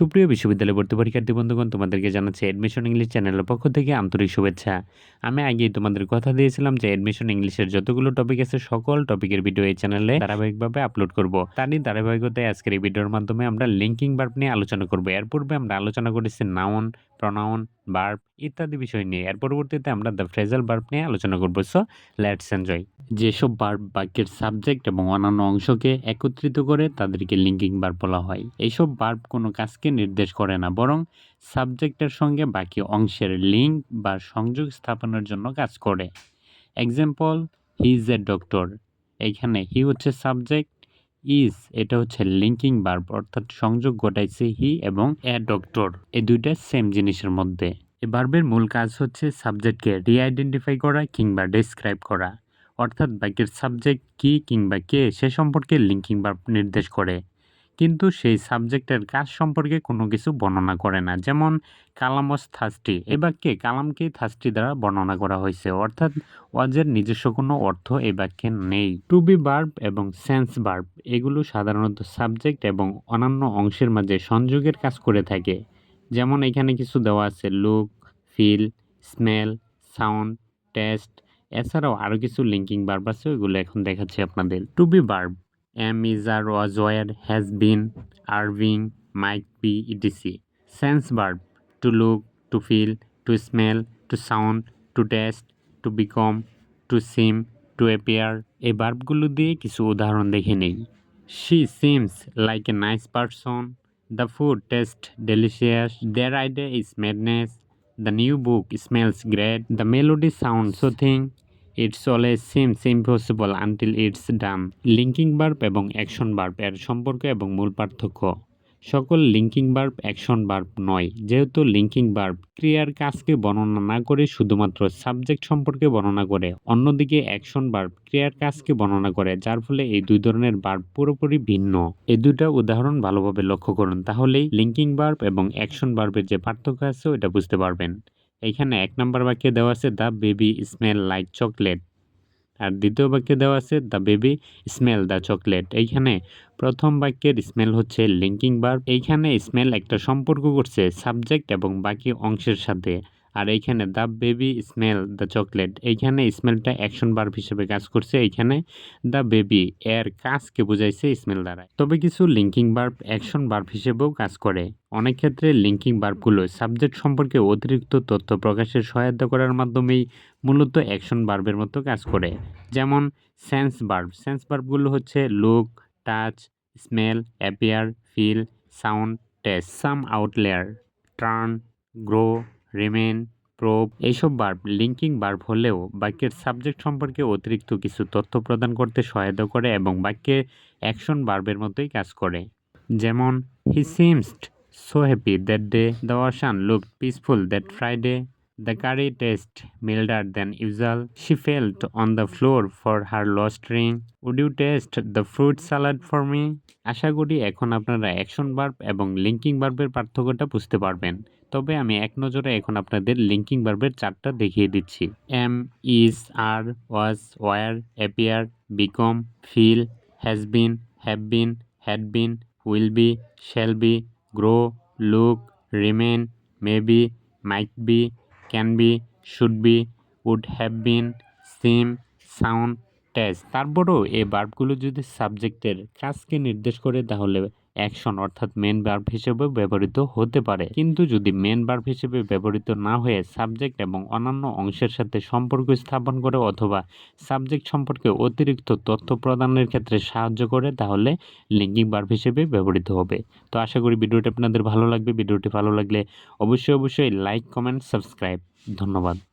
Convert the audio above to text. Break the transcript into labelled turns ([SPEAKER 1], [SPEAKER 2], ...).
[SPEAKER 1] সুপ্রিয় বিশ্ববিদ্যালয় ভর্তি পরীক্ষার্থী বন্ধুগণ, তোমাদেরকে জানাচ্ছে অ্যাডমিশন ইংলিশ চ্যানেলের পক্ষ থেকে আন্তরিক শুভেচ্ছা। আমি আগেই তোমাদের কথা দিয়েছিলাম যে অ্যাডমিশন ইংলিশের যতগুলো টপিক আছে, সকল টপিকের ভিডিও এই চ্যানেলে ধারাবাহিকভাবে আপলোড করব। তারই ধারাবাহিকতায় আজকের এই ভিডিওর মাধ্যমে আমরা লিঙ্কিং বার্ব নিয়ে আলোচনা করব। এর পূর্বে আমরা আলোচনা করেছি নাউন প্রনাউন বার্ব ইত্যাদি বিষয় নিয়ে। এর পরবর্তীতে আমরা দ্য ফ্রেজাল বার্ব নিয়ে আলোচনা করব। সো লেটস এনজয় যেসব বার্ব বাক্যের সাবজেক্ট এবং অন্যান্য অংশকে একত্রিত করে তাদেরকে লিঙ্কিং বার্ব বলা হয়। এইসব বার্ব কোনো কাজকে নির্দেশ করে না, বরং সাবজেক্টের সঙ্গে বাকি অংশের লিঙ্ক বা সংযোগ স্থাপনের জন্য কাজ করে। Example he is a doctor এইখানে হি হচ্ছে সাবজেক্ট ইজ এটা হচ্ছে লিঙ্কিং বার্ব অর্থাৎ সংযোগ ঘটাইছে হি এবং এ ডক্টর এই দুইটা সেম জিনিসের মধ্যে। এ বার্বের মূল কাজ হচ্ছে সাবজেক্টকে রিআইডেন্টিফাই করা কিংবা ডেসক্রাইব করা। অর্থাৎ বাক্যের সাবজেক্ট কি কিংবা কে, সে সম্পর্কে লিঙ্কিং বার্ব নির্দেশ করে। কিন্তু সেই সাবজেক্টের কাজ সম্পর্কে কোনো কিছু বর্ণনা করে না। যেমন কালামস থার্স্টি এ বাক্যে কালামকেই থার্স্টি দ্বারা বর্ণনা করা হয়েছে। অর্থাৎ ওয়াজের নিজস্ব কোনো অর্থ এই বাক্যে নেই। টু বি বার্ব এবং সেন্স বার্ব এগুলো সাধারণত সাবজেক্ট এবং অন্যান্য অংশের মাঝে সংযোগের কাজ করে থাকে। যেমন এখানে কিছু দেওয়া আছে look feel smell sound taste এছাড়াও আরও কিছু লিঙ্কিং বার্ব আছে, ওইগুলো এখন দেখাচ্ছি আপনাদের। To be verb am is are was were has been Irving might be etc sense verb to look to feel to smell to sound to taste to become to appear এই বার্বগুলো দিয়ে কিছু উদাহরণ দেখে নেই। She seems like a nice person the food taste delicious their idea is madness the new book smells great the melody sound soothing it's always seems impossible until it's done linking verb এবং action verb এর সম্পর্ক এবং মূল পার্থক্য। সকল linking verb action verb নয়। যেহেতু linking verb ক্রিয়ার কাজকে বর্ণনা না করে শুধুমাত্র সাবজেক্ট সম্পর্কে বর্ণনা করে, অন্যদিকে অ্যাকশন বার্ব ক্রিয়ার কাজকে বর্ণনা করে, যার ফলে এই দুই ধরনের বার্ব পুরোপুরি ভিন্ন। এই দুইটা উদাহরণ ভালোভাবে লক্ষ্য করুন, তাহলেই লিঙ্কিং বার্ব এবং অ্যাকশন বার্বের যে পার্থক্য আছে ওটা বুঝতে পারবেন। এইখানে এক নম্বর বাক্যে দেওয়া আছে, the baby smell like chocolate. আর দ্বিতীয় বাক্যে দেওয়া আছে, the baby smell the chocolate. এইখানে প্রথম বাক্যের স্মেল হচ্ছে লিঙ্কিং বার্ব এইখানে স্মেল একটা সম্পর্ক করছে সাবজেক্ট এবং বাকি অংশের সাথে। আর এইখানে the baby smell the chocolate এইখানে স্মেলটা অ্যাকশন বার্ব হিসেবে কাজ করছে। এইখানে দ্য বেবি এর কাজকে বোঝাইছে স্মেল দ্বারা। তবে কিছু লিঙ্কিং বার্ব অ্যাকশন বার্ব হিসেবেও কাজ করে। অনেক ক্ষেত্রে লিঙ্কিং বার্বগুলো সাবজেক্ট সম্পর্কে অতিরিক্ত তথ্য প্রকাশের সহায়তা করার মাধ্যমেই মূলত অ্যাকশন বার্বের মতো কাজ করে। যেমন সেন্স বার্ব সেন্স বার্বগুলো হচ্ছে look touch smell appear feel sound taste seem আউটলেয়ার turn grow remain prove এইসব বার্ব লিঙ্কিং বার্ব হলেও বাক্যের সাবজেক্ট সম্পর্কে অতিরিক্ত কিছু তথ্য প্রদান করতে সহায়তা করে এবং বাক্যে অ্যাকশন বার্বের মতোই কাজ করে। যেমন he seemed so happy that day the ocean look peaceful that Friday The curry tasted milder than usual. She felt on the floor for her lost ring. Would you taste the fruit salad for me? আশা করি এখন আপনারা action verb এবং linking বার্বের পার্থক্যটা বুঝতে পারবেন তবে আমি এক নজরে এখন আপনাদের লিঙ্কিং বার্বের চারটা দেখিয়ে দিচ্ছি am is are was were appear become feel has been have been had been will be shall be grow look remain may be might be can be should be would have been seem sound taste তারপরেও এই বার্বগুলো যদি সাবজেক্টের কাজকে নির্দেশ করে তাহলে action অর্থাৎ main verb হিসেবে ব্যবহৃত হতে পারে। কিন্তু যদি মেন বার্ব হিসেবে ব্যবহৃত না হয়ে সাবজেক্ট এবং অন্যান্য অংশের সাথে সম্পর্ক স্থাপন করে অথবা সাবজেক্ট সম্পর্কে অতিরিক্ত তথ্য প্রদানের ক্ষেত্রে সাহায্য করে, তাহলে লিঙ্কিং বার্ব হিসেবে ব্যবহৃত হবে। তো আশা করি ভিডিওটি আপনাদের ভালো লাগবে। ভিডিওটি ভালো লাগলে অবশ্যই অবশ্যই লাইক কমেন্ট সাবস্ক্রাইব ধন্যবাদ।